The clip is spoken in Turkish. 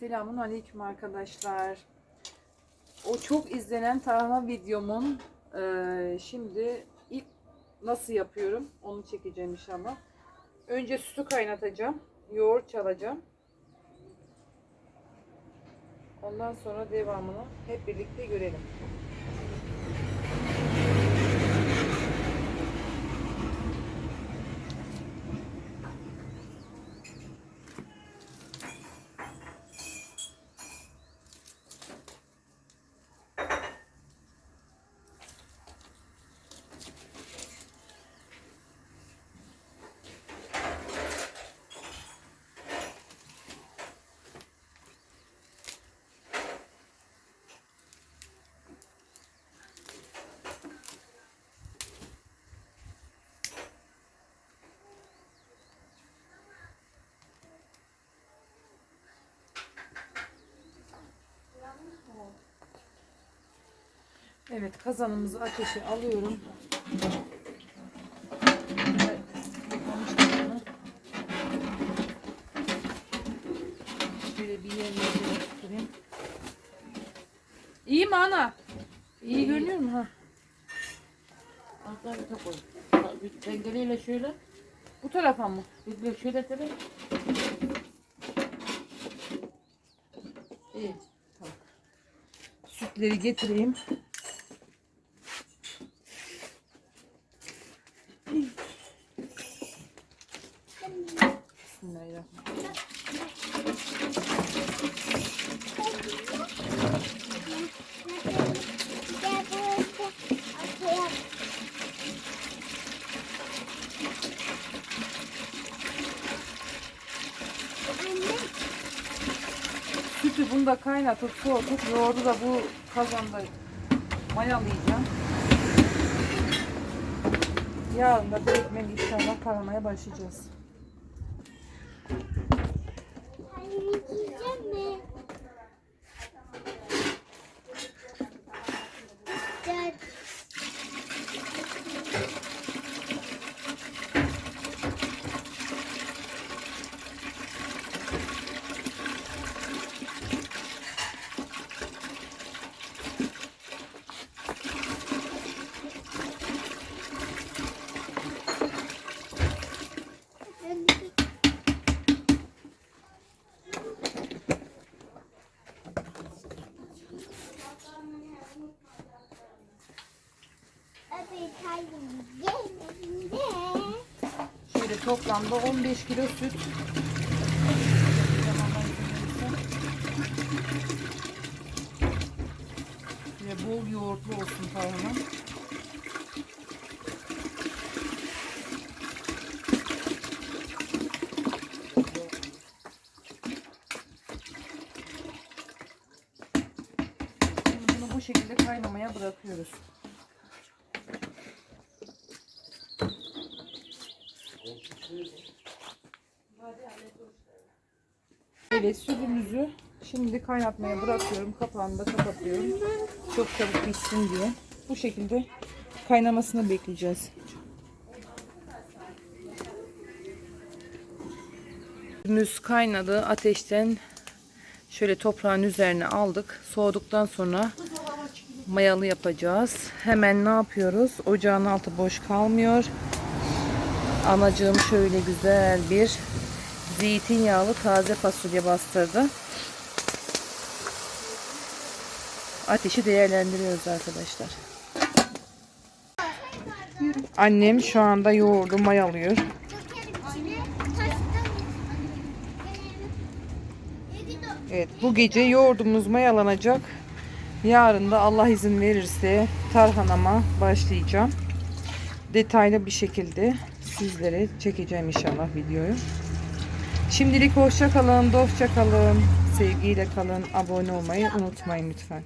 Selamun aleyküm arkadaşlar. O çok izlenen tarhana videomun eee, şimdi ilk nasıl yapıyorum onu çekeceğim inşallah. Önce sütü kaynatacağım. Yoğurt çalacağım. Ondan sonra devamını hep birlikte görelim. Evet kazanımızı ateşe alıyorum. Şöyle bir yerine tutturayım. İyi mi ana? İyi görünüyor mu? Ha. Alttan bir koy. Bir Dengeliyle şöyle. Bu tarafa mı? Bir şöyle tabii. İyi. Sütleri getireyim. Bismillahirrahmanirrahim. Sütü bunda kaynatıp soğutup yoğurdu da bu kazanda mayalayacağım. Yarın da direktmen inşallah karamaya başlayacağız. Yiyeceğim mi? Şöyle toplamda 15 kilo süt. Ve bol yoğurtlu olsun bu şekilde kaynamaya bırakıyoruz. Evet sütümüzü şimdi kaynatmaya bırakıyorum. Kapağını da kapatıyorum. Çok çabuk pişsin diye. Bu şekilde kaynamasını bekleyeceğiz. Sütümüz kaynadı. Ateşten şöyle toprağın üzerine aldık. Soğuduktan sonra mayalı yapacağız. Hemen ne yapıyoruz? Ocağın altı boş kalmıyor. Anacığım şöyle güzel bir zeytinyağlı taze fasulye bastırdı. Ateşi değerlendiriyoruz arkadaşlar. Annem şu anda yoğurdu mayalıyor. Evet bu gece yoğurdumuz mayalanacak. Yarın da Allah izin verirse tarhanama başlayacağım. Detaylı bir şekilde sizlere çekeceğim inşallah videoyu. Şimdilik hoşça kalın, dostça kalın, sevgiyle kalın, abone olmayı unutmayın lütfen.